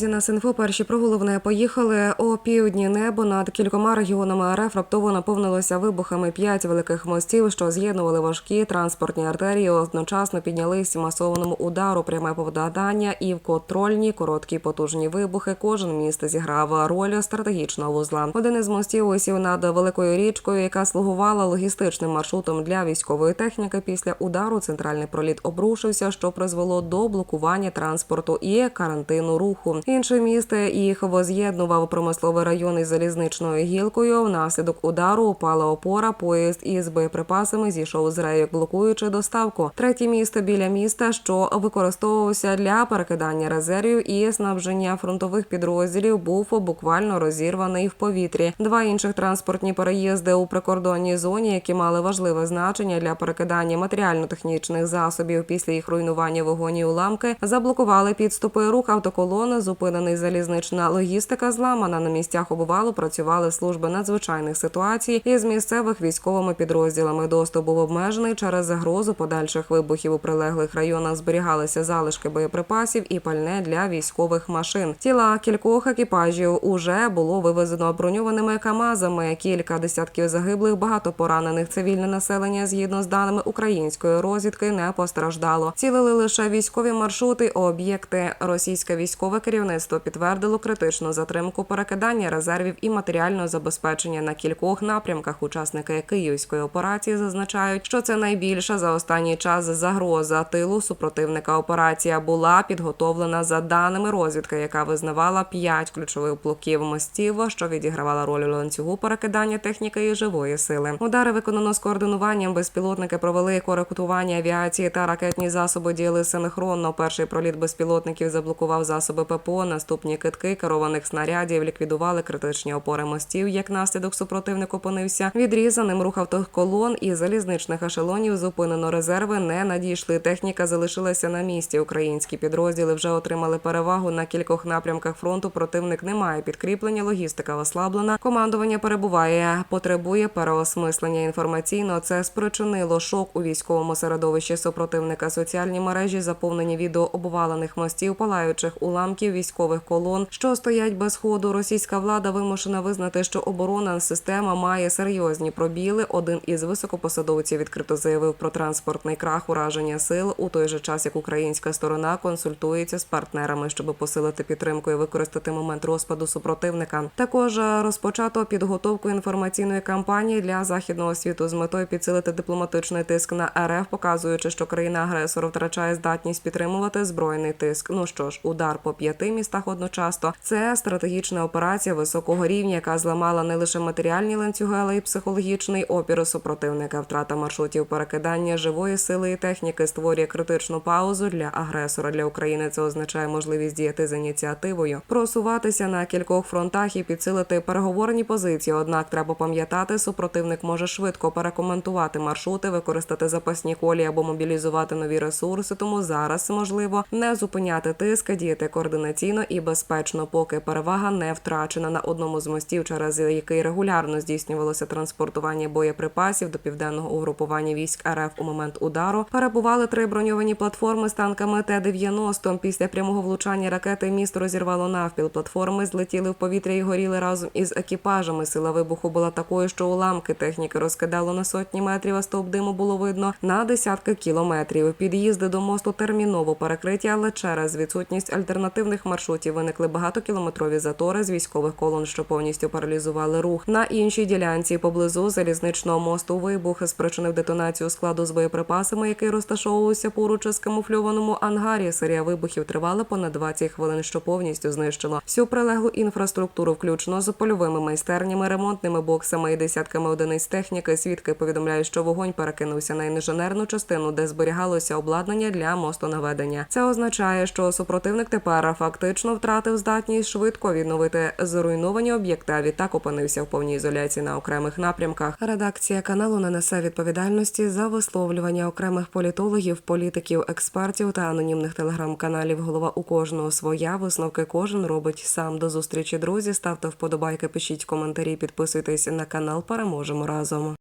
Друзі, на Синфо перші про поїхали. О півдні небо над кількома регіонами РФ раптово наповнилося вибухами. П'ять великих мостів, що з'єднували важкі транспортні артерії, одночасно піднялись масованому удару, пряме попадання і в контрольні короткі потужні вибухи. Кожен міст зіграв роль стратегічного вузла. Один із мостів висів над великою річкою, яка слугувала логістичним маршрутом для військової техніки. Після удару центральний проліт обрушився, що призвело до блокування транспорту і карантину руху. Інше місто їх воз'єднував промисловий район із залізничною гілкою. Внаслідок удару упала опора. Поїзд із боєприпасами зійшов з рейок, блокуючи доставку. Третє місто біля міста, що використовувався для перекидання резервів і снабження фронтових підрозділів, був буквально розірваний в повітрі. Два інших транспортні переїзди у прикордонній зоні, які мали важливе значення для перекидання матеріально-технічних засобів після їх руйнування вогоні уламки, заблокували підступи. Рух автоколони, зупинений залізнична логістика, зламана на місцях обвалу. Працювали служби надзвичайних ситуацій із місцевих військовими підрозділами. Доступ був обмежений через загрозу подальших вибухів у прилеглих районах. Зберігалися залишки боєприпасів і пальне для військових машин. Тіла кількох екіпажів уже було вивезено броньованими камазами. Кілька десятків загиблих, багато поранених цивільне населення, згідно з даними української розвідки, не постраждало. Цілили лише військові маршрути, об'єкти. Російське військове керівництво підтвердило критичну затримку перекидання резервів і матеріального забезпечення на кількох напрямках. Учасники київської операції зазначають, що це найбільша за останній час загроза тилу супротивника. Операція була підготовлена за даними розвідки, яка визнавала п'ять ключових блоків мостів, що відігравала роль у ланцюгу перекидання техніки і живої сили. Удари виконано з координуванням. Безпілотники провели коректування авіації та ракетні засоби діяли синхронно. Перший проліт безпілотників заблокував засоби ППО. Наступні китки керованих снарядів ліквідували критичні опори мостів. Як наслідок супротивник опинився відрізаним рух автоколон і залізничних ешелонів. Зупинено резерви. Не надійшли. Техніка залишилася на місці. Українські підрозділи вже отримали перевагу на кількох напрямках фронту. Противник не має підкріплення. Логістика ослаблена. Командування перебуває, потребує переосмислення інформаційно. Це спричинило шок у військовому середовищі супротивника. Соціальні мережі заповнені відео обвалених мостів, палаючих уламків військових колон, що стоять без ходу. Російська влада вимушена визнати, що оборонна система має серйозні пробіли. Один із високопосадовців відкрито заявив про транспортний крах ураження сил у той же час, як українська сторона консультується з партнерами, щоб посилити підтримку і використати момент розпаду супротивника. Також розпочато підготовку інформаційної кампанії для західного світу з метою підсилити дипломатичний тиск на РФ, показуючи, що країна-агресор втрачає здатність підтримувати збройний тиск. Ну що ж, удар по п'яти містах одночасно це стратегічна операція високого рівня, яка зламала не лише матеріальні ланцюги, але й психологічний опір супротивника. Втрата маршрутів перекидання живої сили і техніки створює критичну паузу для агресора. Для України це означає можливість діяти з ініціативою, просуватися на кількох фронтах і підсилити переговорні позиції. Однак треба пам'ятати, супротивник може швидко перекоментувати маршрути, використати запасні колії або мобілізувати нові ресурси. Тому зараз можливо не зупиняти тиск, діяти координаційно і безпечно, поки перевага не втрачена на одному з мостів, через який регулярно здійснювалося транспортування боєприпасів до південного угрупування військ РФ у момент удару. Перебували три броньовані платформи з танками Т-90. Після прямого влучання ракети міст розірвало навпіл. Платформи злетіли в повітря і горіли разом із екіпажами. Сила вибуху була такою, що уламки техніки розкидало на сотні метрів, а стовп диму було видно на десятки кілометрів. Під'їзди до мосту терміново перекриті, але через відсутність альтернативних маршрутів виникли багатокілометрові затори з військових колон, що повністю паралізували рух. На іншій ділянці поблизу залізничного мосту вибух спричинив детонацію складу з боєприпасами, який розташовувався поруч із камуфльованому ангарі. Серія вибухів тривала понад 20 хвилин, що повністю знищило всю прилеглу інфраструктуру, включно з польовими майстернями, ремонтними боксами і десятками одиниць техніки. Свідки повідомляють, що вогонь перекинувся на інженерну частину, де зберігалося обладнання для мостонаведення. Це означає, що супротивник тепер фактично втратив здатність швидко відновити зруйновані об'єкти. А відтак опинився в повній ізоляції на окремих напрямках. Редакція каналу не несе відповідальності за висловлювання окремих політологів, політиків, експертів та анонімних телеграм-каналів. Голова у кожного своя висновки кожен робить сам. До зустрічі друзі. Ставте вподобайки, пишіть коментарі, підписуйтесь на канал. Переможемо разом.